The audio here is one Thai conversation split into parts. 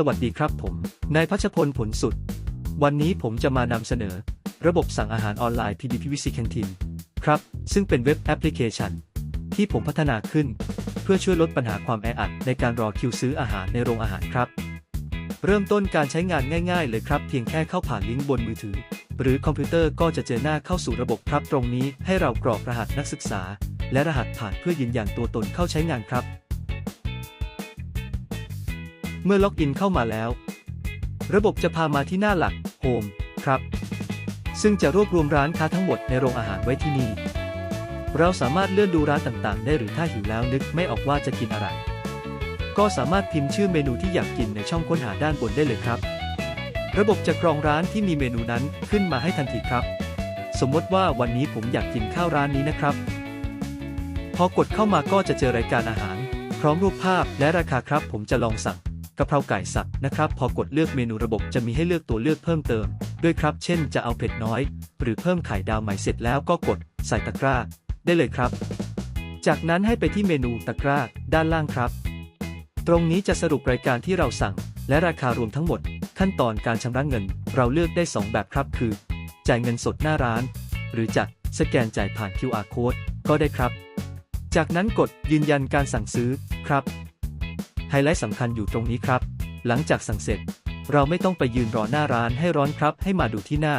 สวัสดีครับผม นายพัชพลผลสุด วันนี้ผมจะมานำเสนอ ระบบสั่งอาหารออนไลน์ PDPVC Canteen ครับ ซึ่งเป็นเว็บแอปพลิเคชัน ที่ผมพัฒนาขึ้น เพื่อช่วยลดปัญหาความแออัดในการรอคิวซื้ออาหารในโรงอาหารครับ เริ่มต้นการใช้งานง่าย ๆ เลยครับ เพียงแค่เข้าผ่านลิงก์บนมือถือ หรือคอมพิวเตอร์ก็จะเจอหน้าเข้าสู่ระบบครับ ตรงนี้ให้เรากรอกรหัสนักศึกษา และรหัสผ่านเพื่อยืนยันตัวตนเข้าใช้งานครับ เมื่อล็อกอินเข้ามาแล้ว ระบบจะพามาที่หน้าหลัก Home ครับ ซึ่งจะรวบรวมร้านค้าทั้งหมดในโรงอาหารไว้ที่นี่ เราสามารถเลื่อนดูร้านต่างๆ ได้หรือถ้าหิวแล้วนึกไม่ออกว่าจะกินอะไร ก็สามารถพิมพ์ชื่อเมนูที่อยากกินในช่องค้นหาด้านบนได้เลยครับ ระบบจะกรองร้านที่มีเมนูนั้นขึ้นมาให้ทันทีครับ สมมติว่าวันนี้ผมอยากกินข้าวร้านนี้นะครับ พอกดเข้ามาก็จะเจอรายการอาหาร พร้อมรูปภาพและราคาครับ ผมจะลองสั่ง กะเพราไก่สับนะครับ พอกดเลือกเมนูระบบจะมีให้เลือกตัวเลือกเพิ่มเติม ด้วยครับ เช่นจะเอาเผ็ดน้อย หรือเพิ่มไข่ดาวใหม่เสร็จแล้วก็กดใส่ตะกร้า ได้เลยครับ จากนั้นให้ไปที่เมนูตะกร้าด้านล่างครับ ตรงนี้จะสรุปรายการที่เราสั่ง และราคารวมทั้งหมด ขั้นตอนการชำระเงิน เราเลือกได้ 2 แบบครับ คือ จ่ายเงินสดหน้าร้าน หรือจะสแกนจ่ายผ่าน QR code ก็ได้ครับ จากนั้นกดยืนยันการสั่งซื้อครับ ไฮไลท์สำคัญอยู่ตรงนี้ครับ หลังจากสั่งเสร็จ เราไม่ต้องไปยืนรอหน้าร้านให้ร้อนครับ ให้มาดูที่หน้า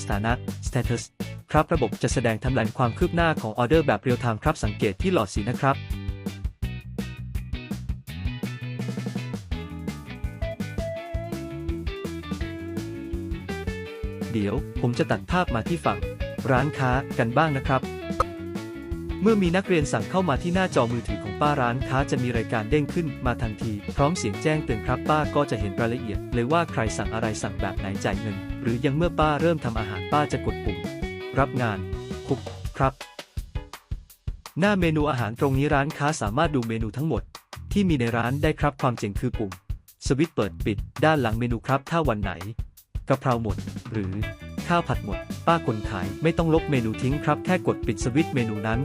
สถานะ status ครับระบบจะแสดงทำลายความคืบหน้าของออเดอร์แบบเรียลไทม์ครับสังเกตที่หลอดสีนะครับเดี๋ยวผมจะตัดภาพมาที่ฝั่ง ร้านค้ากันบ้างนะครับ เมื่อมีนักเรียนสั่งเข้ามาที่หน้าจอมือถือของป้าร้านค้าจะมีรายการเด้งขึ้นมาทันที พร้อมเสียงแจ้งเตือนครับป้าก็จะเห็นรายละเอียด เลยว่าใครสั่งอะไรสั่งแบบไหนจ่ายเงิน หรือยังเมื่อป้าเริ่มทำอาหารป้าจะกดปุ่ม รับงานคุกครับ หน้าเมนูอาหารตรงนี้ร้านค้าสามารถดูเมนูทั้งหมด ที่มีในร้านได้ครับความเจ๋งคือปุ่ม สวิตช์เปิดปิด ด้านหลังเมนูครับถ้าวันไหนกะเพราหมด หรือข้าวผัดหมด ป้าคนขายไม่ต้องลบเมนูทิ้งครับแค่กดปิดสวิตช์เมนูนั้น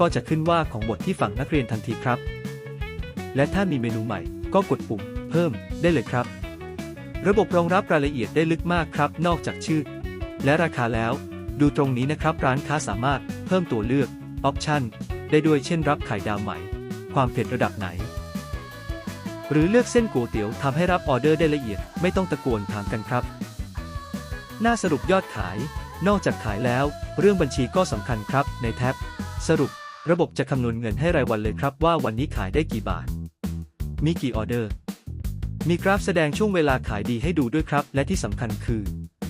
ก็จะขึ้นว่าของหมดที่ฝั่งนักเรียนทันทีครับ และถ้ามีเมนูใหม่ ก็กดปุ่ม เพิ่มได้เลยครับ ระบบรองรับรายละเอียดได้ลึกมากครับ นอกจากชื่อ และราคาแล้ว ดูตรงนี้นะครับ ร้านค้าสามารถเพิ่มตัวเลือกออปชันได้ด้วยเช่นรับไข่ดาวใหม่ ความเผ็ดระดับไหน หรือเลือกเส้นก๋วยเตี๋ยวทำให้รับออเดอร์ได้ละเอียดไม่ต้องตะโกนถามกันครับ หน้าสรุปยอดขาย นอกจากขายแล้ว เรื่องบัญชีก็สำคัญครับในแท็บ สรุป ระบบจะคำนวณเงินให้รายวันเลยครับว่าวันนี้ขายได้กี่บาท มีกี่ออเดอร์ มีกราฟแสดงช่วงเวลาขายดีให้ดูด้วยครับ และที่สำคัญคือ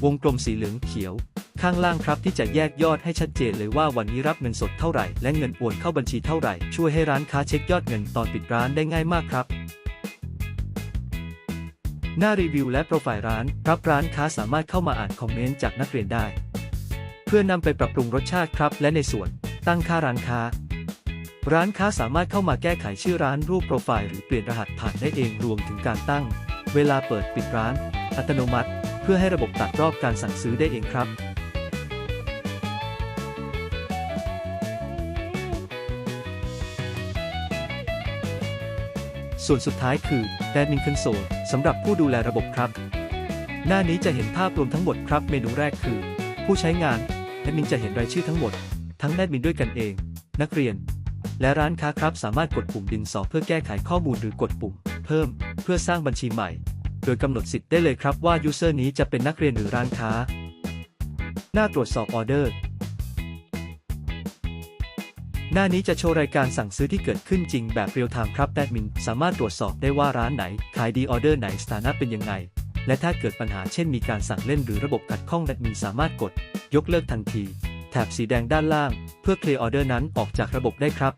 วงกลมสีเหลืองเขียว ข้างล่างครับที่จะแยกยอดให้ชัดเจนเลยว่าวันนี้รับเงินสดเท่าไหร่ และเงินโอนเข้าบัญชีเท่าไหร่ ช่วยให้ร้านค้าเช็คยอดเงินตอนปิดร้านได้ง่ายมากครับหน้ารีวิวและโปรไฟล์ร้านรับร้านค้าสามารถเข้ามาอ่านคอมเมนต์จากนักเรียนได้ เพื่อนำไปปรับปรุงรสชาติครับ และในส่วน ตั้งค่าร้านค้า ร้านค้าสามารถเข้ามาแก้ไขชื่อร้านรูปโปรไฟล์หรือเปลี่ยนรหัสผ่านได้เองรวมถึงการตั้ง เวลาเปิดปิดร้าน อัตโนมัติ เพื่อให้ระบบตัดรอบการสั่งซื้อได้เองครับ ส่วนสุดท้ายคือ Admin Console สำหรับผู้ดูแลระบบครับ หน้านี้จะเห็นภาพรวมทั้งหมดครับ เมนูแรกคือ ผู้ใช้งานแอดมินจะเห็นรายชื่อทั้งหมด ทั้งแอดมินด้วยกันเอง นักเรียน และร้านค้าครับสามารถกดปุ่มดินสอเพื่อแก้ไขข้อมูลหรือกดปุ่ม เพิ่ม เพื่อสร้างบัญชีใหม่ โดยกำหนดสิทธิ์ได้เลยครับว่ายูเซอร์นี้จะเป็นนักเรียนหรือร้านค้า หน้าตรวจสอบออเดอร์ หน้านี้จะโชว์รายการสั่งซื้อที่เกิดขึ้นจริงแบบเรียลไทม์ครับแอดมินสามารถตรวจสอบได้ว่าร้านไหน ขายดีออเดอร์ไหนสถานะเป็นยังไง และถ้าเกิดปัญหาเช่นมีการสั่งเล่นหรือระบบขัดข้องแอดมินสามารถกด ยกเลิกทันที ถบสีแดงด้านล่าง เพื่อเคลียร์ออเดอร์นั้นออกจากระบบได้ครับ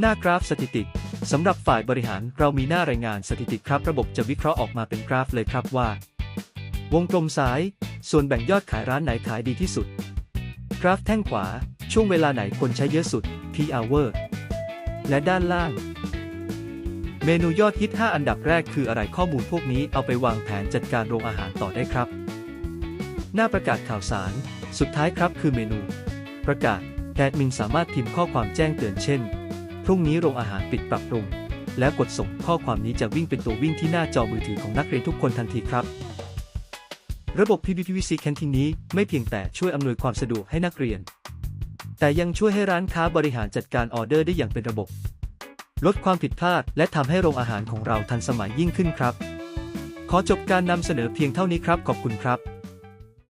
หน้ากราฟสถิติสำหรับฝ่ายบริหารเรามีหน้ารายงานสถิติครับ ระบบจะวิเคราะห์ออกมาเป็นกราฟเลยครับว่า วงกลมซ้าย ส่วนแบ่งยอดขายร้านไหนขายดีที่สุด กราฟแท่งขวา ช่วงเวลาไหนคนใช้เยอะสุด P hour และด้านล่าง เมนูยอดฮิต 5 อันดับแรกคืออะไรข้อมูลพวกนี้เอาไปวางแผนจัดการโรงอาหารต่อได้ครับ หน้าประกาศข่าวสาร สุดท้ายครับคือเมนู ประกาศแอดมินสามารถพิมพ์ข้อความแจ้งเตือนเช่น พรุ่งนี้โรงอาหารปิดปรับปรุง แล้วกดส่งข้อความนี้จะวิ่งเป็นตัววิ่งที่หน้าจอมือถือของนักเรียนทุกคนทันทีครับระบบ PPTVC Canteen นี้ไม่เพียงแต่ช่วยอำนวยความสะดวกให้นักเรียน แต่ยังช่วยให้ร้านค้าบริหารจัดการออเดอร์ได้อย่างเป็นระบบ ลดความผิดพลาด และทำให้โรงอาหารของเราทันสมัยยิ่งขึ้นครับ ขอจบการนำเสนอเพียงเท่านี้ครับ ขอบคุณครับ